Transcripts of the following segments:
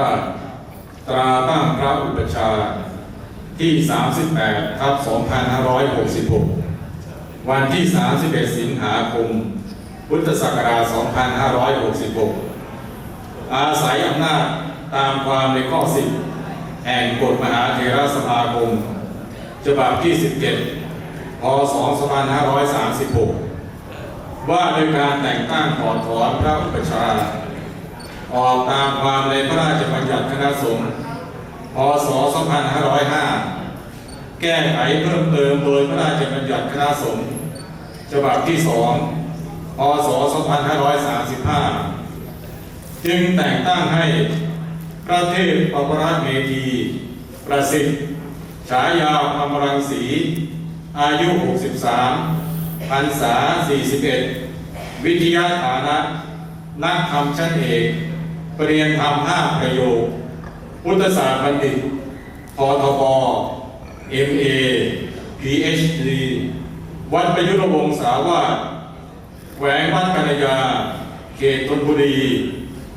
ราช ตราตั้งพระอุปชาที่ 38ทับ2566 วันที่ 31 สิงหาคม พุทธศักราช 2566 อาศัยอำนาจตามความในข้อ 10 แห่งกฎมหาเถรสมาคมฉบับที่ 17 พศ 2536 ว่าโดยการแต่งตั้งถอดถอนพระอุปชา ออกตามความในพระราชบัญญัติคณะสงฆ์พศ 2505 แก้ไขเพิ่มเติมโดยพระราชบัญญัติคณะสงฆ์ฉบับที่ 2 พศ 2535 จึงแต่งตั้งให้พระเทพปปรเมธี ประสิทธิ์ ฉายาอมรังสี อายุ 63พรรษา 41 วิทยาฐานะ นักธรรมชั้นเอก ปริญญาธรรม5ประโยค พุทธศาสตร์บัณฑิตททบ MA PhD วัดประยุรวงศาวาสแหวงวัดกัญญา เขตธนบุรี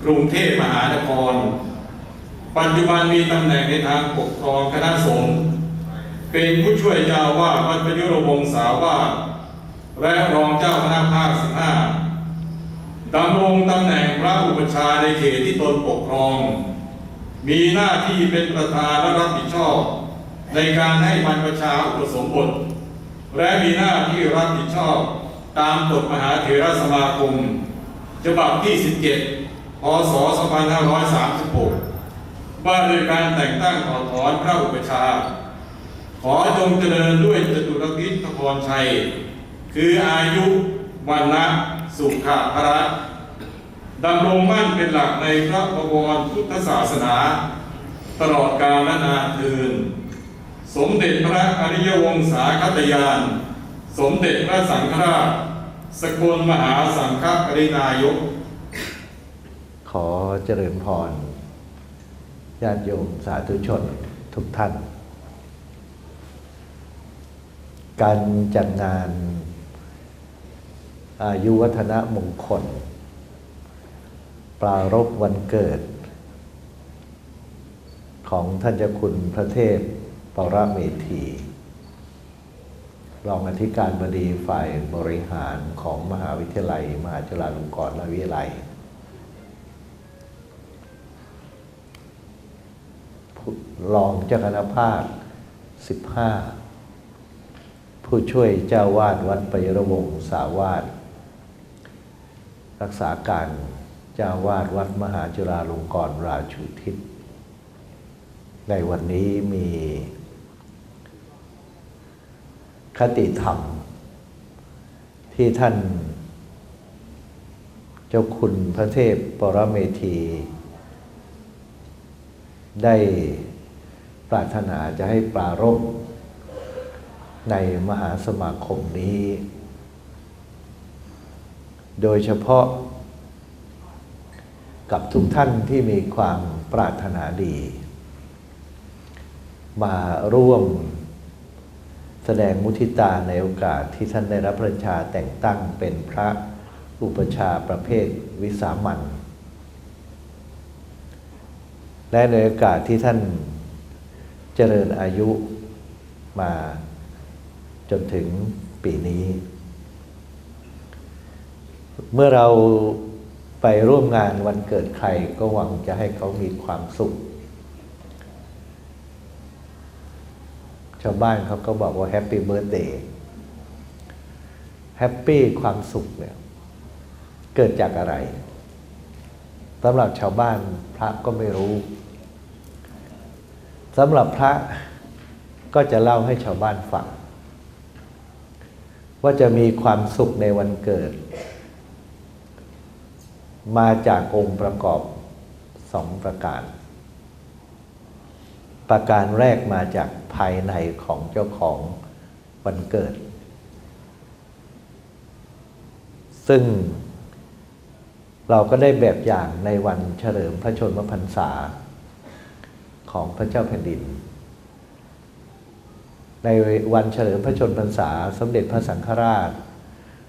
กรุงเทพมหานคร ปัจจุบันมีตำแหน่งในทางปกครองคณะสงฆ์เป็นผู้ช่วยเจ้าวาดวัดประยุรวงศาวาสและรองเจ้าคณะภาคสิบห้า ดำรงตำแหน่งพระอุปชาในเขตที่ตนปกครอง มีหน้าที่เป็นประธานและรับผิดชอบ ในการให้บรรพชาอุปสมบท และมีหน้าที่รับผิดชอบตามกฎมหาเถรสมาคมฉบับที่ 17 พศ 2536 ว่าโดยการแต่งตั้งถอดถอนพระอุปชา ขอจงเจริญด้วยจตุรพิธพรชัย คืออายุวันนะ สุขะพระดำรงมั่นเป็นหลักในพระบวรพุทธศาสนา ตลอดกาลนานเทินสมเด็จพระอริยวงศาคตยาน สมเด็จพระสังฆราช สกลมหาสังฆปรินายก ขอเจริญพรญาติโยมสาธุชนทุกท่าน การจัดงาน อายุวัฒนมงคล ปรารบวันเกิด ของท่านเจ้าคุณพระเทพปรเมธีรองอธิการบดีฝ่ายบริหารของมหาวิทยาลัย มหาจุฬาลงกรณ์วิทยาลัย รองเจ้าคณะภาค 15 ผู้ช่วยเจ้าวาดวัดปยรวงสาวาส รักษาการเจ้าวาดวัดมหาจุฬาลงกรณราชูทิศ ในวันนี้มีคติธรรม ที่ท่าน เจ้าคุณพระเทพปรเมธี ได้ปรารถนาจะให้ปรารภในมหาสมาคมนี้ โดยเฉพาะกับทุกท่านที่มีความปรารถนาดี มาร่วมแสดงมุทิตาในโอกาสที่ท่านได้รับพระราชาแต่งตั้งเป็นพระอุปชาประเภทวิสามัญและในโอกาสที่ท่านเจริญอายุมาจนถึงปีนี้ เมื่อเราไปร่วมงานวันเกิดใครก็หวังจะให้เขามีความสุข ชาวบ้านเขาก็บอกว่าแฮปปี้เบิร์ a เดย์แฮปปี้ความสุขเนี่ยเกิดจากอะไรสำหรับชาวบ้านพระก็ไม่รู้สำหรับพระก็จะเล่าให้ชาวบ้านฟังว่าจะมีความสุขในวันเกิด มาจากองค์ประกอบสองประการ ประการแรกมาจากภายในของเจ้าของวันเกิด ซึ่งเราก็ได้แบบอย่างในวันเฉลิมพระชนมพรรษา ของพระเจ้าแผ่นดิน ในวันเฉลิมพระชนมพรรษา สมเด็จพระสังฆราช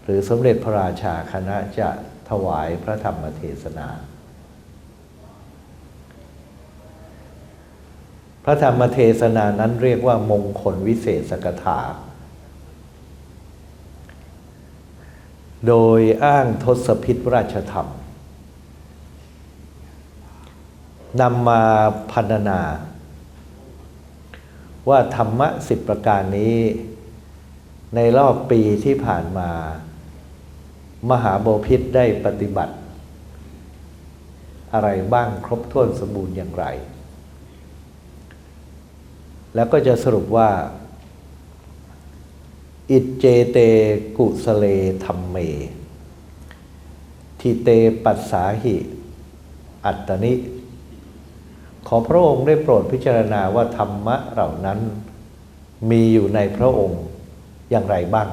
หรือสมเด็จพระราชาคณะจะ ถวายพระธรรมเทศนา พระธรรมเทศนานั้นเรียกว่ามงคลวิเศษสกถา โดยอ้างทศพิธราชธรรมนำมาพันนา ว่าธรรมะสิบประการนี้ ในรอบปีที่ผ่านมา มหาโบพิษได้ปฏิบัติ อะไรบ้างครบถ้วนสมบูรณ์อย่างไร แล้วก็จะสรุปว่า อิจเจเตกุสเลธรรมเม ทิเตปัสสาหิ อัตตนิ ขอพระองค์ได้โปรดพิจารณาว่าธรรมะเหล่านั้นมีอยู่ในพระองค์อย่างไรบ้าง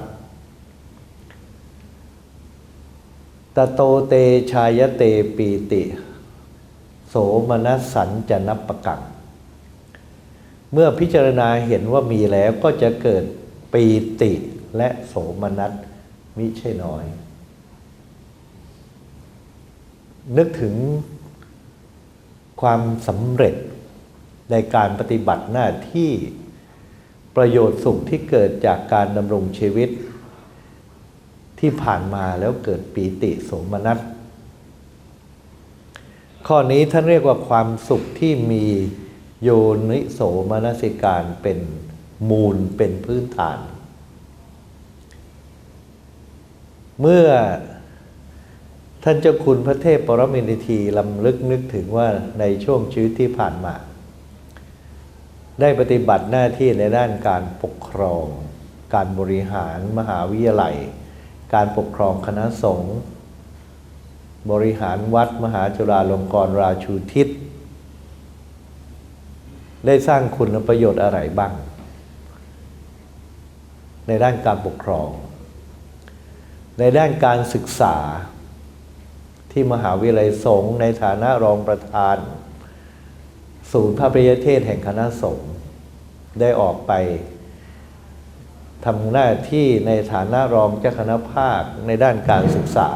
ตโตเตชายเตปีติ โสมนัสสันจะนับประกัง เมื่อพิจารณาเห็นว่ามีแล้วก็จะเกิดปีติและโสมนัสมิใช่น้อย นึกถึงความสำเร็จในการปฏิบัติหน้าที่ประโยชน์สุขที่เกิดจากการดำรงชีวิต ที่ผ่านมาแล้วเกิดปีติสมนัสข้อนี้ท่านเรียกว่าความสุขที่มีโยนิโสมนสิการเป็นมูลเป็นพื้นฐาน เมื่อท่านเจ้าคุณพระเทพปรมินทีลำลึกนึกถึงว่าในช่วงชีวิตที่ผ่านมา ได้ปฏิบัติหน้าที่ในด้านการปกครอง การบริหารมหาวิทยาลัย การปกครองคณะสงฆ์บริหารวัดมหาจุฬาลงกรณราชูทิศ ได้สร้างคุณประโยชน์อะไรบ้าง ในด้านการปกครอง ในด้านการศึกษาที่มหาวิทยาลัยสงฆ์ในฐานะรองประธาน ศูนย์พระปริยเทศแห่งคณะสงฆ์ได้ออกไป ทำหน้าที่ในฐานะรองเจ้าคณะภาคในด้านการศึกษา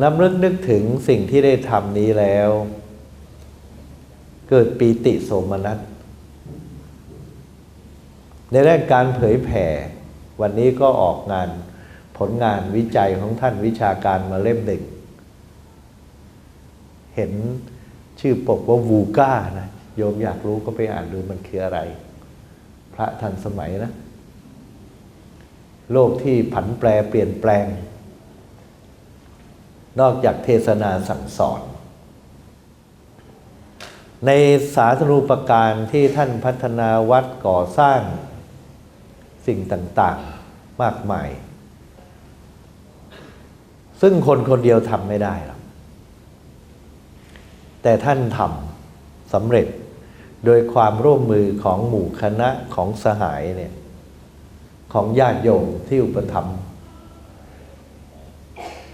น้ำลึกนึกถึงสิ่งที่ได้ทำนี้แล้ว เกิดปีติโสมนัส ในด้านการเผยแผ่ วันนี้ก็ออกงานผลงานวิจัยของท่านวิชาการมาเล่มหนึ่ง เห็นชื่อปกว่าวูก้านะ โยมอยากรู้ก็ไปอ่านดูมันคืออะไร ระทันสมัยนะ โลกที่ผันแปรเปลี่ยนแปลง นอกจากเทศนาสั่งสอน ในสาธารณูปการที่ท่านพัฒนาวัดก่อสร้างสิ่งต่างๆมากมาย ซึ่งคนคนเดียวทำไม่ได้หรอกแต่ท่านทำสำเร็จ โดยความร่วมมือของหมู่คณะของสหายเนี่ยของญาติโยมที่อุปถัมภ์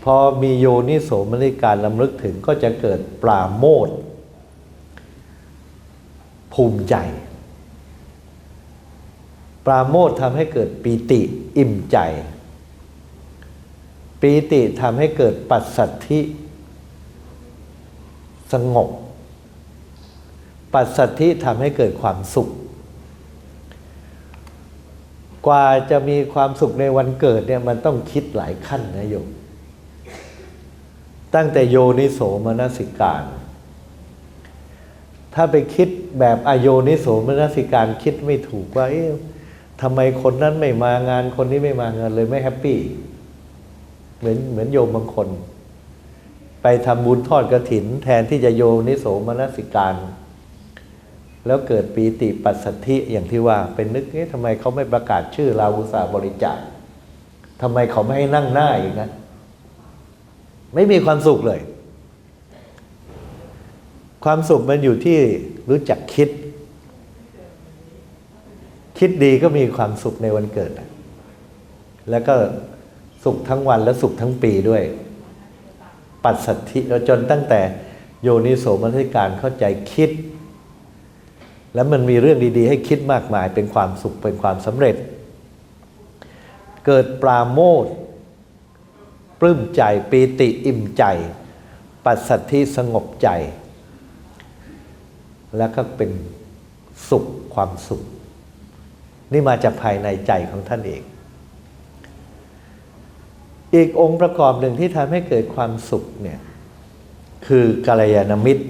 พอมีโยนิโสมนิการลำลึกถึงก็จะเกิดปราโมทภูมิใจ ปราโมททำให้เกิดปีติอิ่มใจ ปีติทำให้เกิดปัสสัทธิ สงบ ปัสสัทธิทำให้เกิดความสุข กว่าจะมีความสุขในวันเกิดเนี่ยมันต้องคิดหลายขั้นนะโยมตั้งแต่โยนิโสมนสิการ ถ้าไปคิดแบบอโยนิโสมนสิการคิดไม่ถูกว่าเอ๊ะทำไมคนนั้นไม่มางานคนนี้ไม่มางานเลยไม่แฮปปี้เหมือนเหมือนโยมบางคน ไปทำบุญทอดกระถิน แทนที่จะโยนิโสมนสิการ แล้วเกิดปีติปัสสธิอย่างที่ว่าเป็นนึกเอ๊ะทำไมเขาไม่ประกาศชื่อเราอุตสาบริจาคทำไมเขาไม่ให้นั่งหน้าอีกนะ ไม่มีความสุขเลย ความสุขมันอยู่ที่รู้จักคิด คิดดีก็มีความสุขในวันเกิด แล้วก็สุขทั้งวันและสุขทั้งปีด้วย ปัสสัทธิจนตั้งแต่โยนิโสมนสิการเข้าใจคิด แล้วมันมีเรื่องดีๆ ให้คิดมากมายเป็นความสุขเป็นความสำเร็จ เกิดปราโมทปลื้มใจปีติอิ่มใจ ปัสสัทธิสงบใจ แล้วก็เป็นสุขความสุข นี่มาจากภายในใจของท่านเอง อีกองค์ประกอบหนึ่งที่ทำให้เกิดความสุขเนี่ย คือกัลยาณมิตร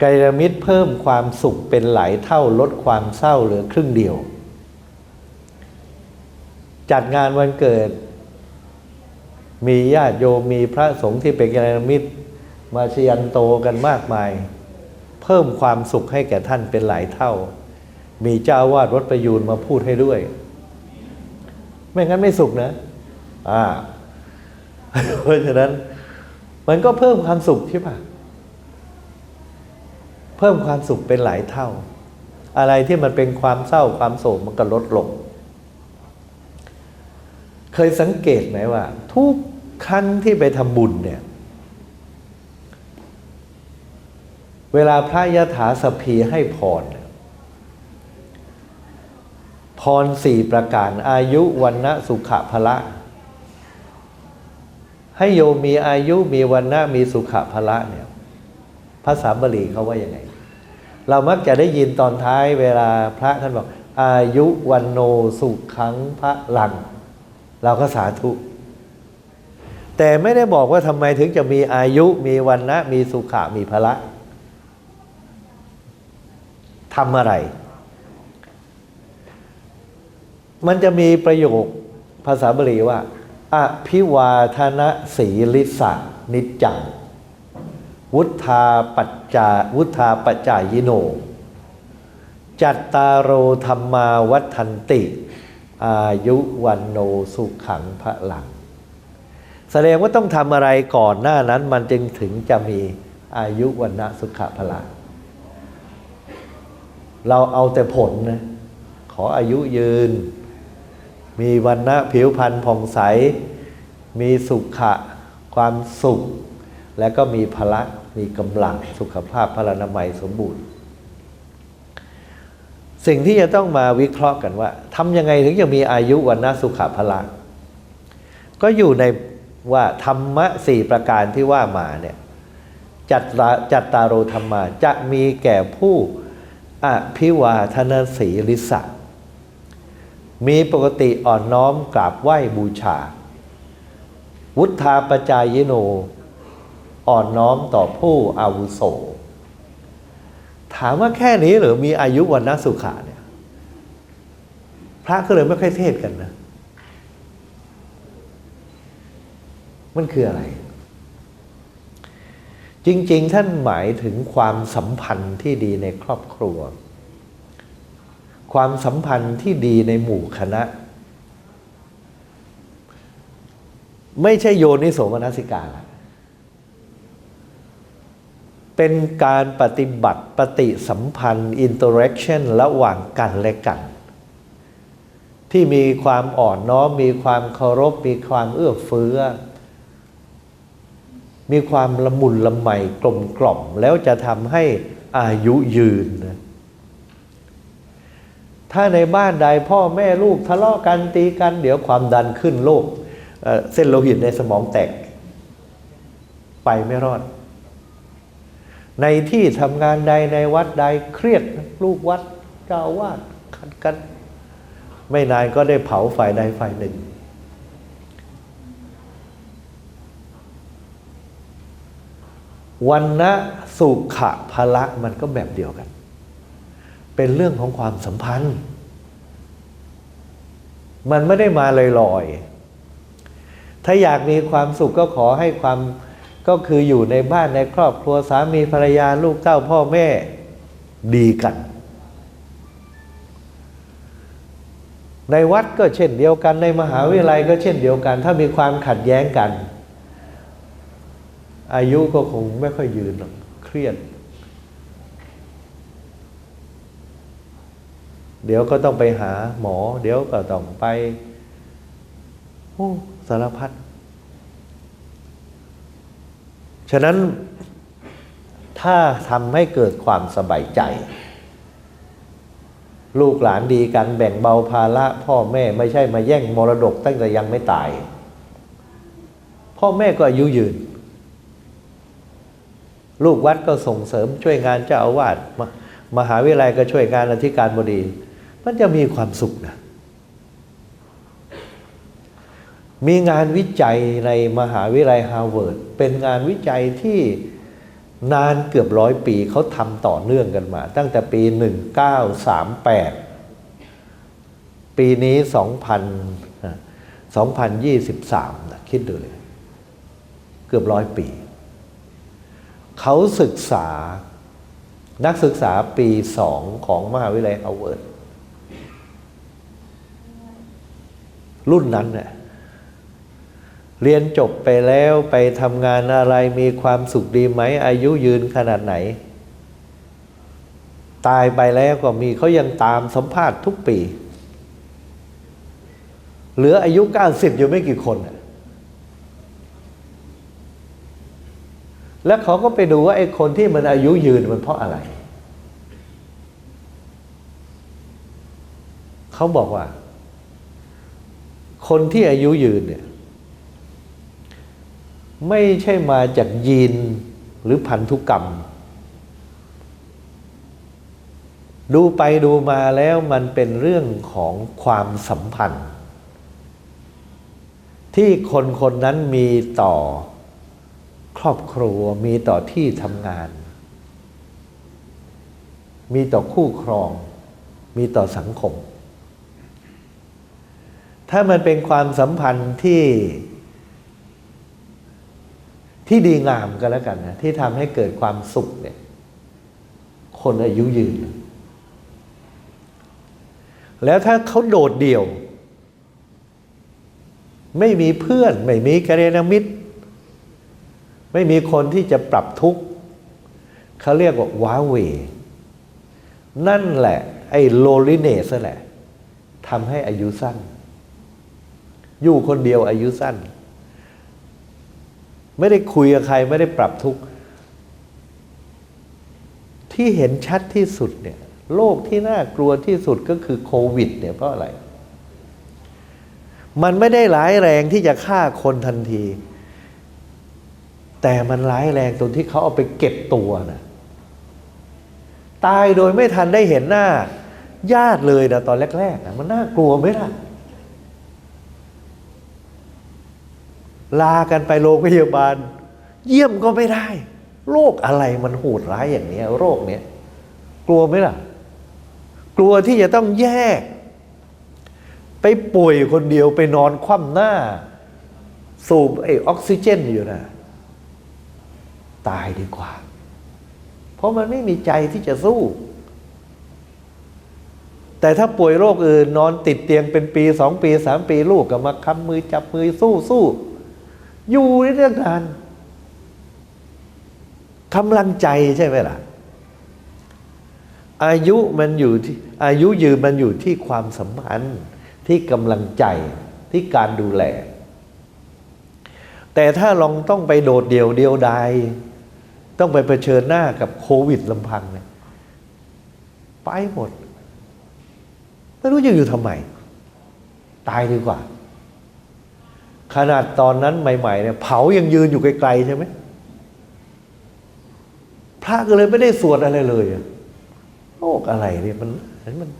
ไกัลยาณมิตรเพิ่มความสุขเป็นหลายเท่าลดความเศร้าเหลือครึ่งเดียว จัดงานวันเกิด มีญาติโยมมีพระสงฆ์ที่เป็นไกัลยาณมิตร มาชยันโตกันมากมาย เพิ่มความสุขให้แก่ท่านเป็นหลายเท่า มีเจ้าวาดวัดประยูนมาพูดให้ด้วย ไม่งั้นไม่สุขนะอ่าเพราะฉะนั้น มันก็เพิ่มความสุขใช่ปะ เพิ่มความสุขเป็นหลายเท่า อะไรที่มันเป็นความเศร้าความโศกมันก็ลดลง เคยสังเกตไหมว่า ทุกครั้งที่ไปทำบุญเนี่ย เวลาพระยะถาสพีให้พรเนี่ยพรสี่ประการอายุวันนะสุขะพละ ให้โยมมีอายุมีวันนะมีสุขะพละเนี่ยภาษาบาลีเขาว่ายังไง เรามักจะได้ยินตอนท้ายเวลาพระท่านบอก อายุวันโนสุขังพระหลัง เราก็สาธุ แต่ไม่ได้บอกว่าทำไมถึงจะมีอายุมีวันนะมีสุขะมีพละทำอะไร มันจะมีประโยคภาษาบาลีว่าอภิวาทนะสีลิสะนิจจัง วุธาปัจจาวุธาปัจจายโน จัตตารโรธรรมาวัฏันติ อายุวันโนสุขังพระหลัง แสดงว่าต้องทำอะไรก่อนหน้านั้นมันจึงถึงจะมีอายุวันนะสุขะพละเราเอาแต่ผลนะขออายุยืน มีวันนะผิวพรรณผ่องใส มีสุขะ ความสุข และก็มีพละมีกำลังสุขภาพพลานามัยสมบูรณ์ สิ่งที่จะต้องมาวิเคราะห์กันว่าทำยังไงถึงจะมีอายุวันนะสุขะพละก็อยู่ในว่าธรรมะสี่ประการที่ว่ามาเนี่ยจัตตาจัตตารโรธรรมาจะมีแก่ผู้อภิวาทนาสีลิสะมีปกติอ่อนน้อมกราบไหว้บูชา วุธาปจายโน อ่อนน้อมต่อผู้อาวุโส ถามว่าแค่นี้หรือมีอายุวันนสุขาเนี่ย พระก็เลยไม่ค่อยเทศกันนะ มันคืออะไร จริง ๆ ท่านหมายถึงความสัมพันธ์ที่ดีในครอบครัว ความสัมพันธ์ที่ดีในหมู่คณะ ไม่ใช่โยนิโสมนสิกาละ เป็นการปฏิบัติปฏิสัมพันธ์อินเตอร์แอคชั่นระหว่างกันและกัน ที่มีความอ่อนน้อม มีความเคารพ มีความเอื้อเฟื้อ มีความละมุนละไมกลมกล่อม แล้วจะทำให้อายุยืน ถ้าในบ้านใดพ่อแม่ลูกทะเลาะกันตีกัน เดี๋ยวความดันขึ้นโรคเอ่อเส้นโลหิตในสมองแตก ไปไม่รอด ในที่ทำงานใดในวัดใดเครียดลูกวัดเจ้าวาดขัดกัน ไม่นานก็ได้เผาฝ่ายใดฝ่ายหนึ่ง วันนะสุขะพละมันก็แบบเดียวกัน เป็นเรื่องของความสัมพันธ์ มันไม่ได้มาลอยๆถ้าอยากมีความสุขก็ขอให้ความ ก็คืออยู่ในบ้านในครอบครัวสามีภรรยาลูกเต้าพ่อแม่ดีกัน ในวัดก็เช่นเดียวกันในมหาวิทยาลัยก็เช่นเดียวกัน ถ้ามีความขัดแย้งกัน อายุก็คงไม่ค่อยยืนหรอกเครียด เดี๋ยวก็ต้องไปหาหมอ เดี๋ยวก็ต้องไปโอ้สารพัด ฉะนั้นถ้าทำให้เกิดความสบายใจ ลูกหลานดีกันแบ่งเบาภาระพ่อแม่ไม่ใช่มาแย่งมรดกตั้งแต่ยังไม่ตาย พ่อแม่ก็อายุยืน ลูกวัดก็ส่งเสริมช่วยงานเจ้าอาวาสมมหาวิทยาลัยก็ช่วยงานอธิการบดี มันจะมีความสุขนะ มีงานวิจัยในมหาวิทยาลัยฮาร์วาร์ดเป็นงานวิจัยที่นานเกือบร้อยปีเขาทำต่อเนื่องกันมา ตั้งแต่ปี 1938 ปีนี้ 2000 2023นะคิดดูเลย เกือบร้อยปี เขาศึกษานักศึกษาปีสองของมหาวิทยาลัยฮาร์วาร์ดรุ่นนั้นเนี่ย เรียนจบไปแล้วไปทำงานอะไรมีความสุขดีไหม อายุยืนขนาดไหน ตายไปแล้วก็มีเขายังตามสัมภาษณ์ทุกปี เหลืออายุ 90 อยู่ไม่กี่คน แล้วเขาก็ไปดูว่าไอ้คนที่มันอายุยืนมันเพราะอะไร เขาบอกว่า คนที่อายุยืนเนี่ย ไม่ใช่มาจากยีนหรือพันธุกรรม ดูไปดูมาแล้วมันเป็นเรื่องของความสัมพันธ์ ที่คนคนนั้นมีต่อครอบครัวมีต่อที่ทำงาน มีต่อคู่ครอง มีต่อสังคม ถ้ามันเป็นความสัมพันธ์ที่ ที่ดีงามก็แล้วกันนะที่ทำให้เกิดความสุขเนี่ย คนอายุยืน แล้วถ้าเขาโดดเดี่ยว ไม่มีเพื่อน ไม่มีกัลยาณมิตร ไม่มีคนที่จะปรับทุกข์เขาเรียกว่าว้าเหวนั่นแหละ ไอ้โลลิเนสแหละทำให้อายุสั้น อยู่คนเดียวอายุสั้น ไม่ได้คุยกับใครไม่ได้ปรับทุกข์ที่เห็นชัดที่สุดเนี่ยโรคที่น่ากลัวที่สุดก็คือโควิด เนี่ยเพราะอะไร มันไม่ได้ร้ายแรงที่จะฆ่าคนทันที แต่มันร้ายแรงตรงที่เขาเอาไปเก็บตัวนะตายโดยไม่ทันได้เห็นหน้า ญาติเลยนะตอนแรกๆนะมันน่ากลัวไหมล่ะ ลากันไปโรงพยาบาล เยี่ยมก็ไม่ได้ โรคอะไรมันโหดร้ายอย่างนี้โรคเนี้ยกลัวไหมล่ะ กลัวที่จะต้องแยก ไปป่วยคนเดียวไปนอนคว่ำหน้า สูบไอออกซิเจนอยู่นะตายดีกว่า เพราะมันไม่มีใจที่จะสู้ แต่ถ้าป่วยโรคอื่นนอนติดเตียงเป็นปีสองปีสามปีลูกก็มาค้ำมือจับมือสู้สู้ อยู่ในเรื่องนานกำลังใจใช่ไหมล่ะ อายุมันอยู่ที่อายุยืนมันอยู่ที่ความสัมพันธ์ที่กำลังใจที่การดูแล แต่ถ้าลองต้องไปโดดเดี่ยวเดียวดายต้องไปเผชิญหน้ากับโควิดลำพังเนี่ยไปหมด ไม่รู้จะอยู่ทำไม ตายดีกว่า ขนาดตอนนั้นใหม่ๆเนี่ยเผายังยืนอยู่ไกลๆใช่ไหมพระก็เลยไม่ได้สวดอะไรเลยอะโรคอะไรเนี่ยมันมัน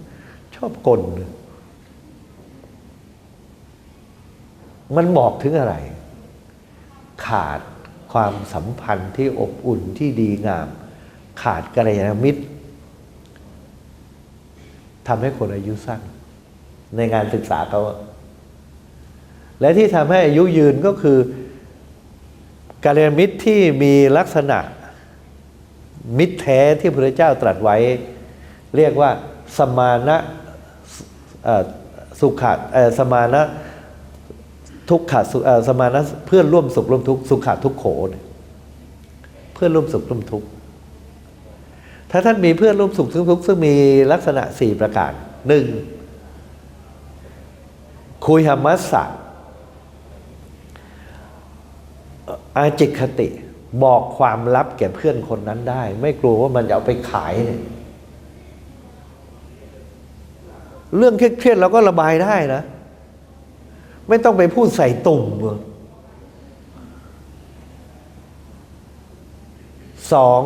ชอบกลนมันบอกถึงอะไร ขาดความสัมพันธ์ที่อบอุ่นที่ดีงาม ขาดกัลยาณมิตรทำให้คนอายุสั้นในงานศึกษาเขา และที่ทำให้อายุยืนก็คือกัลยาณมิตรที่มีลักษณะมิตรแท้ที่พระเจ้าตรัสไว้ เรียกว่าสมานะสุขะสมานะทุกขะสุเอ่อสมานะเพื่อนร่วมสุขร่วมทุกข์สุขะทุกโขนเพื่อนร่วมสุขร่วมทุกข์ถ้าท่านมีเพื่อนร่วมสุขร่วมทุกข์ซึ่งมีลักษณะสี่ประการหนึ่งคุยหมัสสะ อาจิคติบอกความลับแก่เพื่อนคนนั้นได้ ไม่กลัวว่ามันจะเอาไปขายเนี่ยเรื่องเครียดๆเราก็ระบายได้นะ ไม่ต้องไปพูดใส่ตุ่มสอง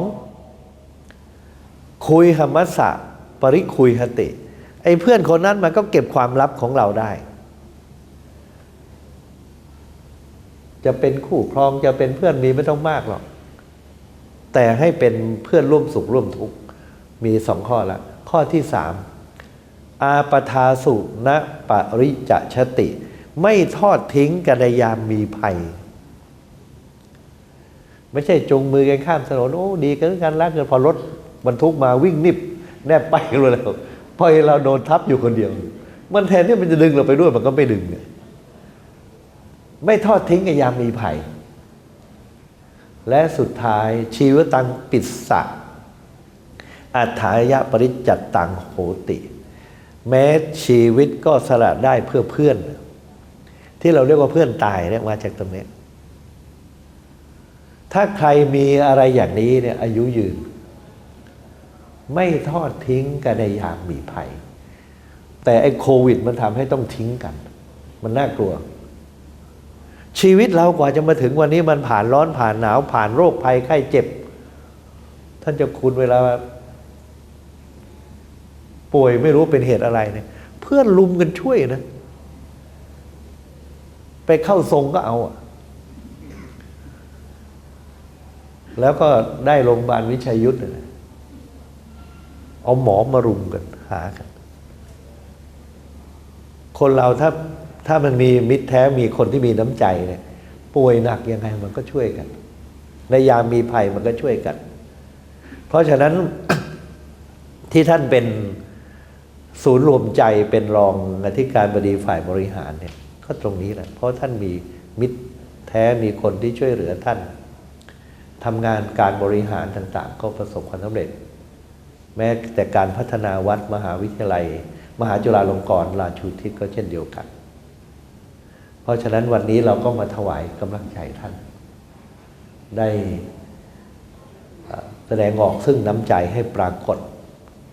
คุยหมมัสสะปริคุยหติ ไอ้เพื่อนคนนั้นมันก็เก็บความลับของเราได้ จะเป็นคู่ครองจะเป็นเพื่อนมีไม่ต้องมากหรอก แต่ให้เป็นเพื่อนร่วมสุขร่วมทุกข์มีสองข้อละ ข้อที่สามอาปทาสุณปริจชติ ไม่ทอดทิ้งกันในยามมีภัย ไม่ใช่จงมือกันข้ามถนนโอ้ดีกันกันรักกันพอรถบรรทุกมาวิ่งนิบ แนบไปกันเลยแล้วพอเราโดนทับอยู่คนเดียว มันแทนที่มันจะดึงเราไปด้วยมันก็ไม่ดึงเนี่ย ไม่ทอดทิ้งกันยามมีภัย และสุดท้ายชีวตังปิดสะอัฏฐายะปริจจัตตังโหติ แม้ชีวิตก็สละได้เพื่อเพื่อน ที่เราเรียกว่าเพื่อนตายเนี่ยมาจากตรงนี้ ถ้าใครมีอะไรอย่างนี้เนี่ยอายุยืน ไม่ทอดทิ้งกันในยามมีภัย แต่ไอ้โควิดมันทำให้ต้องทิ้งกัน มันน่ากลัว ชีวิตเรากว่าจะมาถึงวันนี้มันผ่านร้อนผ่านหนาวผ่านโรคภัยไข้เจ็บ ท่านจะคุณเวลา ป่วยไม่รู้เป็นเหตุอะไรเนี่ย เพื่อนลุมกันช่วยนะ ไปเข้าทรงก็เอาอะแล้วก็ได้โรงพยาบาลวิชัยยุทธ์น่ะเอาหมอมารุมกันหากัน คนเราถ้า ถ้ามันมีมิตรแท้มีคนที่มีน้ำใจเนี่ยป่วยหนักยังไงมันก็ช่วยกัน ในยามมีภัยมันก็ช่วยกัน เพราะฉะนั้นที่ท่านเป็นศูนย์รวมใจเป็นรองอธิการบดีฝ่ายบริหารเนี่ยก็ตรงนี้แหละ เพราะท่านมีมิตรแท้มีคนที่ช่วยเหลือท่านทำงานการบริหารต่าง ๆ ก็ประสบความสำเร็จ แม้แต่การพัฒนาวัดมหาวิทยาลัย มหาจุฬาลงกรณราชูทิศก็เช่นเดียวกัน เพราะฉะนั้นวันนี้เราก็มาถวายกำลังใจท่าน ได้แสดงออกซึ่งน้ำใจให้ปรากฏ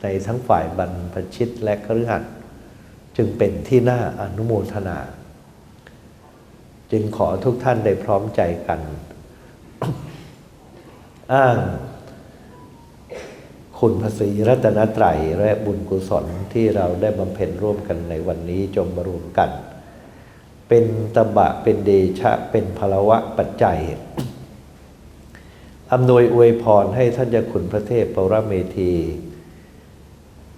ในทั้งฝ่ายบรรพชิตและคฤหัสถ์จึงเป็นที่น่าอนุโมทนา จึงขอทุกท่านได้พร้อมใจกัน อ้างคุณพระศรีรัตนตรัยและบุญกุศลที่เราได้บำเพ็ญร่วมกันในวันนี้จงมารวมกัน เป็นตบะเป็นเดชะ เป็นพลวะปัจจัยอำนวยอวยพรให้ท่านเจ้าขุนพระเทพปรเมธี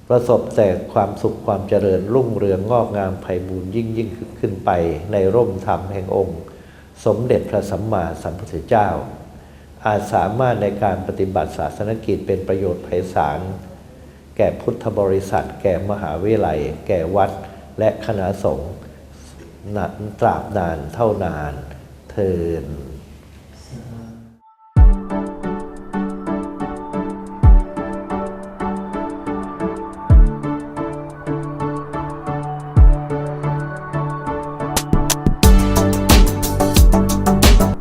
ประสบแต่ความสุขความเจริญรุ่งเรืองงอกงามไพบูรยิ่งยิ่งขึ้นไปในร่มธรรมแห่งองค์ สมเด็จพระสัมมาสัมพุทธเจ้า อาจสามารถในการปฏิบัติศาสนกิจเป็นประโยชน์ไพศาลแก่พุทธบริษัท แก่มหาวิทยาลัย แก่วัดและคณะสงฆ์ ตราบนานเท่านานเทิน